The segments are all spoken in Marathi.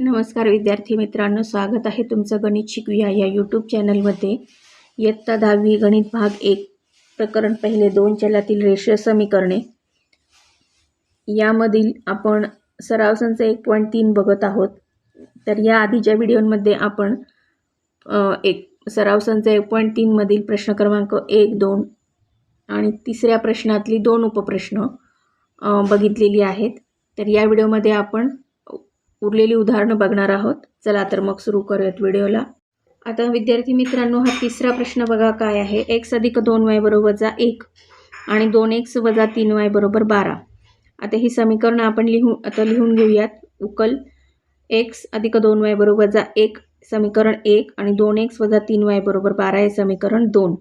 नमस्कार विद्यार्थी मित्रांनो स्वागत आहे तुमचं गणित शिकूया या यूट्यूब चॅनलमध्ये इयत्ता दहावी गणित भाग एक प्रकरण पहिले दोन चलातील रेषीय समीकरणे. यामधील आपण सराव संच एक पॉईंट तीन बघत आहोत. तर या आधीच्या व्हिडिओमध्ये आपण एक सराव संच एक पॉईंट तीनमधील प्रश्न क्रमांक एक दोन आणि तिसऱ्या प्रश्नातली दोन उपप्रश्न बघितलेली आहेत. तर या व्हिडिओमध्ये आपण उरलेली उदाहरणं बघणार आहोत. चला तर मग सुरू करूयात व्हिडिओला. आता विद्यार्थी मित्रांनो हा तिसरा प्रश्न बघा काय आहे. एक्स अधिक दोन वाय बरोबर वजा एक आणि दोन एक्स वजा तीन वाय बरोबर बारा. आता ही समीकरणं आपण लिहू आता लिहून घेऊयात. उकल. एक्स अधिक दोन वाय बरोबर वजा एक समीकरण एक आणि दोन एक्स वजा तीन वाय बरोबर बारा हे समीकरण दोन.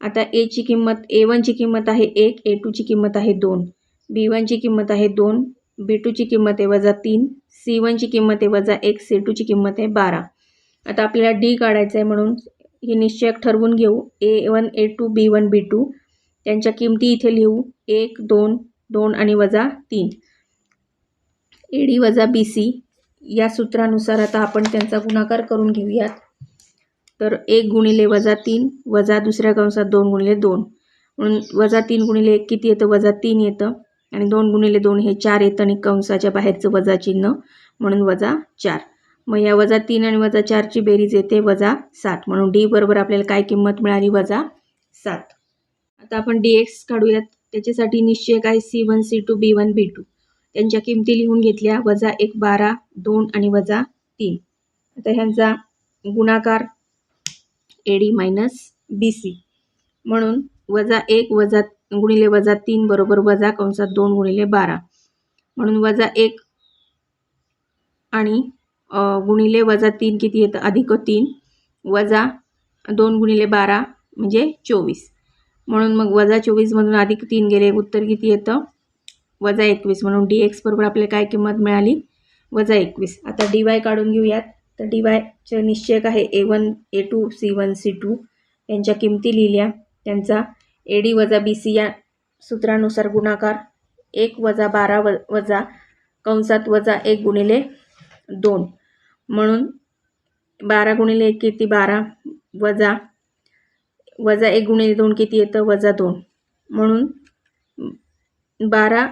आता एची किंमत ए वनची किंमत आहे एक ए टूची किंमत आहे दोन. बी वनची किंमत आहे दोन. बी टूची किंमत आहे वजा तीन. सी वनची किंमत आहे वजा एक सी टूची किंमत आहे बारा. आता आपल्याला डी काढायचं आहे म्हणून हे निश्चय ठरवून घेऊ. A one A two B one B two त्यांच्या किमती इथे लिहू. एक दोन दोन आणि वजा तीन. ए डी वजा बी सी या सूत्रानुसार आता आपण त्यांचा गुणाकार करून घेऊयात. तर एक गुणिले वजा तीन वजा दुसऱ्या कंसात दोन गुणिले दोन. म्हणून वजा तीन गुणिले एक किती येतं? वजा तीन येतं. आणि दोन गुणिले दोन हे चार येतं आणि कंसाच्या बाहेरचं वजा चिन्ह म्हणून वजा चार. मग या वजा तीन आणि वजा चारची बेरीज येते वजा सात. म्हणून डी बरोबर आपल्याला काय किंमत मिळाली? वजा सात. आता आपण डी एक्स काढूयात. त्याच्यासाठी निश्चय काय? C one C two B one B two. त्यांच्या किमती लिहून घेतल्या. वजा एक बारा दोन आणि वजा तीन. आता ह्यांचा गुणाकार A D minus B C. म्हणून वजा एक वजा गुणिले वजा तीन बरोबर वजा कंसात दोन गुणिले बारा. म्हणून वजा एक आणि गुणिले वजा तीन किती येतं? अधिक तीन. वजा दोन गुणिले बारा म्हणजे चोवीस. म्हणून मग वजा चोवीसमधून अधिक तीन गेले उत्तर किती येतं? वजा एकवीस. म्हणून डी एक्स बरोबर आपल्याला काय किंमत मिळाली? वजा एकवीस. आता डी वाय काढून घेऊयात. तर डी वायचे निश्चयक आहे? A one A two C one C two यांच्या किमती लिहिल्या. त्यांचा ए डी वजा बी सी या सूत्रानुसार गुणाकार एक वजा बारा व वजा कंसात वजा एक गुणिले दोन. म्हणून बारा गुणिले एक किती? बारा. वजा वजा एक गुणिले दोन किती येतं? वजा दोन. म्हणून बारा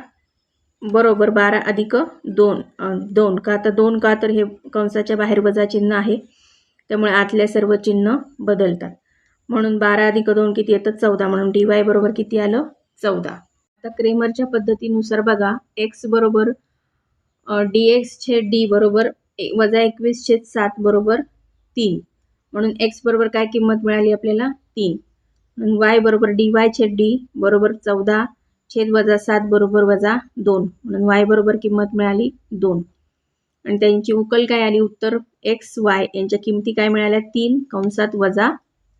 बरोबर बारा अधिक दोन दोन. का तर दोन का तर हे कंसाच्या बाहेर वजा चिन्ह आहे. त्यामुळे आतल्या सर्व चिन्ह बदलतात. म्हणून बारा अधिक दोन किती येतं चौदा. म्हणून डी वाय बरोबर किती आलं? चौदा. आता क्रेमरच्या पद्धतीनुसार बघा. एक्स बरोबर डी एक्स छेद डी बरोबर ए- वजा एकवीस छेद सात बरोबर तीन. म्हणून एक्स बरोबर काय किंमत मिळाली आपल्याला? तीन. म्हणून वाय बरोबर डी वाय छेद डी बरोबर चौदा छेद वजा सात बरोबर वजा दोन. म्हणून वाय बरोबर किंमत मिळाली दोन. आणि त्यांची उकल काय आली? उत्तर एक्स वाय यांच्या किमती काय मिळाल्या? तीन. कंसात वजा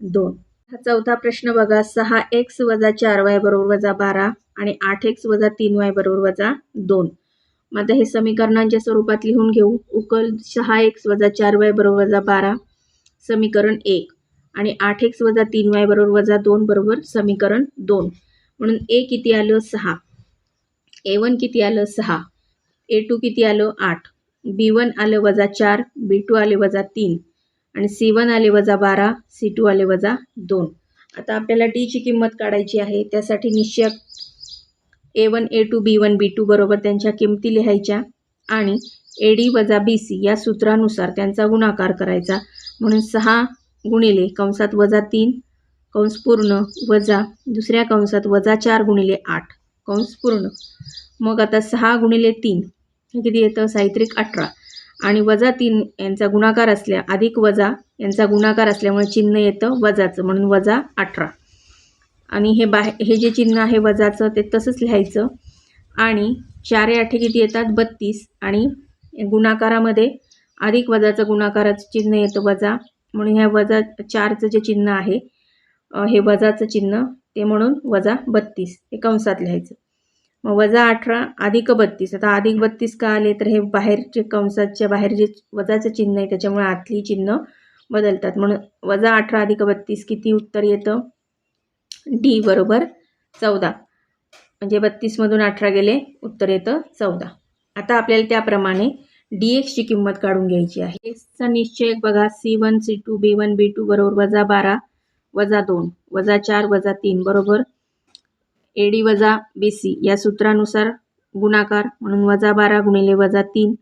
दोन. हा चौथा प्रश्न बघा. सहा एक्स वजा चार वाय बरोबर वजा बारा आणि आठ एक्स वजा तीन वाय बरोबर वजा दोन. मग आता हे समीकरणांच्या स्वरूपात लिहून घेऊ. उकल सहा एक्स वजा चार वाय बरोबर वजा बारा समीकरण एक. आणि आठ एक्स वजा तीन वाय बरोबर वजा दोन बरोबर समीकरण दोन. म्हणून ए किती आलं? सहा. ए वन किती आलं? सहा. ए टू किती आलं? आठ. बी वन आलं वजा चार बी टू आले वजा तीन. आणि सी वन आले वजा बारा सी टू आले वजा दोन. आता आपल्याला डीची किंमत काढायची आहे. त्यासाठी निश्चय A one A two B one B two बरोबर त्यांच्या किमती लिहायच्या आणि ए डी वजा बी सी या सूत्रानुसार त्यांचा गुणाकार करायचा. म्हणून सहा गुणिले कंसात वजा तीन कंस पूर्ण वजा दुसऱ्या कंसात वजा चार गुणिले आठ. कंस पूर्ण. मग आता सहा गुणिले तीन. हे किती येतं? साहित्रिक अठरा. आणि वजा तीन यांचा गुणाकार असल्या अधिक वजा यांचा गुणाकार असल्यामुळे चिन्ह येतं वजाचं म्हणून वजा अठरा. आणि हे बाहे हे जे चिन्ह आहे वजाचं ते तसंच लिहायचं. आणि चार आठे किती येतात? बत्तीस. आणि गुणाकारामध्ये अधिक वजाचं गुणाकाराचं चिन्ह येतं वजा. म्हणून ह्या वजा चारचं जे चिन्ह आहे हे वजाचं चिन्ह ते म्हणून वजा बत्तीस. हे कंसात लिहायचं. मग वजा अठरा अधिक बत्तीस. आता अधिक बत्तीस का आले? तर हे बाहेरचे कंसाच्या बाहेर जे वजाचं चिन्ह आहे त्याच्यामुळे आतली चिन्ह बदलतात. म्हणून वजा अठरा अधिक बत्तीस किती उत्तर येतं? डी बरोबर चौदा. म्हणजे बत्तीसमधून अठरा गेले उत्तर येतं चौदा. आता आपल्याला त्याप्रमाणे डी एक्सची किंमत काढून घ्यायची आहे. एक्सचा निश्चय बघा C one C two B one B two बरोबर वजा बारा वजा दोन वजा चार वजा तीन बरोबर ए डी वजा बी सी या सूत्रानुसार गुणाकार म्हणून वजा बारा गुणिले वजा तीन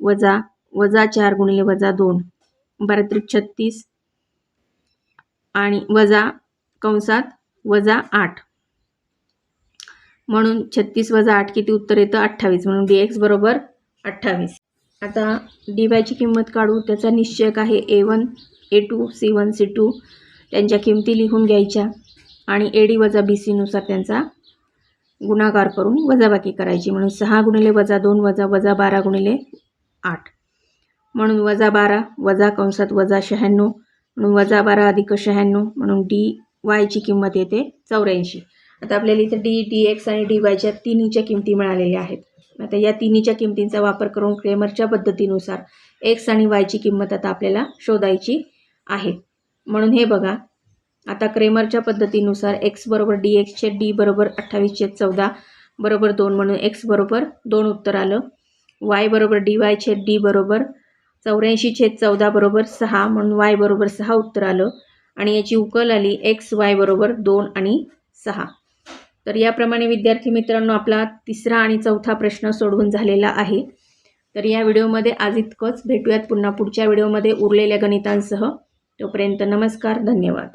वजा वजा चार गुणिले वजा दोन. बारा त्रिक छत्तीस आणि वजा कंसात वजा आठ. म्हणून छत्तीस वजा आठ किती उत्तर येतं? अठ्ठावीस. म्हणून डी एक्स बरोबर अठ्ठावीस. आता डी वायची किंमत काढू. त्याचा निश्चयक आहे? A one A two C one C two त्यांच्या किमती लिहून घ्यायच्या. आणि ए डी वजा बी सीनुसार त्यांचा गुणाकार करून वजाबाकी करायची. म्हणून सहा गुणिले वजा दोन वजा वजा बारा गुणिले आठ. म्हणून वजा बारा वजा कंसात वजा शहाण्णव म्हणून वजा बारा अधिक शहाण्णव म्हणून डी वायची किंमत येते चौऱ्याऐंशी. आता आपल्याला इथं डी डी एक्स आणि डी वायच्या तिन्हीच्या किमती मिळालेल्या आहेत. आता या तिन्हीच्या किमतींचा वापर करून क्रेमरच्या पद्धतीनुसार एक्स आणि वायची किंमत आता आपल्याला शोधायची आहे. म्हणून हे बघा आता क्रेमरच्या पद्धतीनुसार एक्स बरोबर डी एक्सचे डी बरोबर अठ्ठावीसचे चौदा बरोबर दोन म्हणून एक्स बरोबर दोन उत्तर आलं. वाय बरोबर डी वाय छेद डी बरोबर चौऱ्याऐंशी छेद चौदा बरोबर सहा म्हणून वाय बरोबर सहा उत्तर आलं. आणि याची उकल आली एक्स वाय बरोबर दोन आणि सहा. तर याप्रमाणे विद्यार्थी मित्रांनो आपला तिसरा आणि चौथा प्रश्न सोडवून झालेला आहे. तर या व्हिडिओमध्ये आज इतकंच. भेटूयात पुन्हा पुढच्या व्हिडिओमध्ये उरलेल्या गणितांसह. तोपर्यंत नमस्कार धन्यवाद.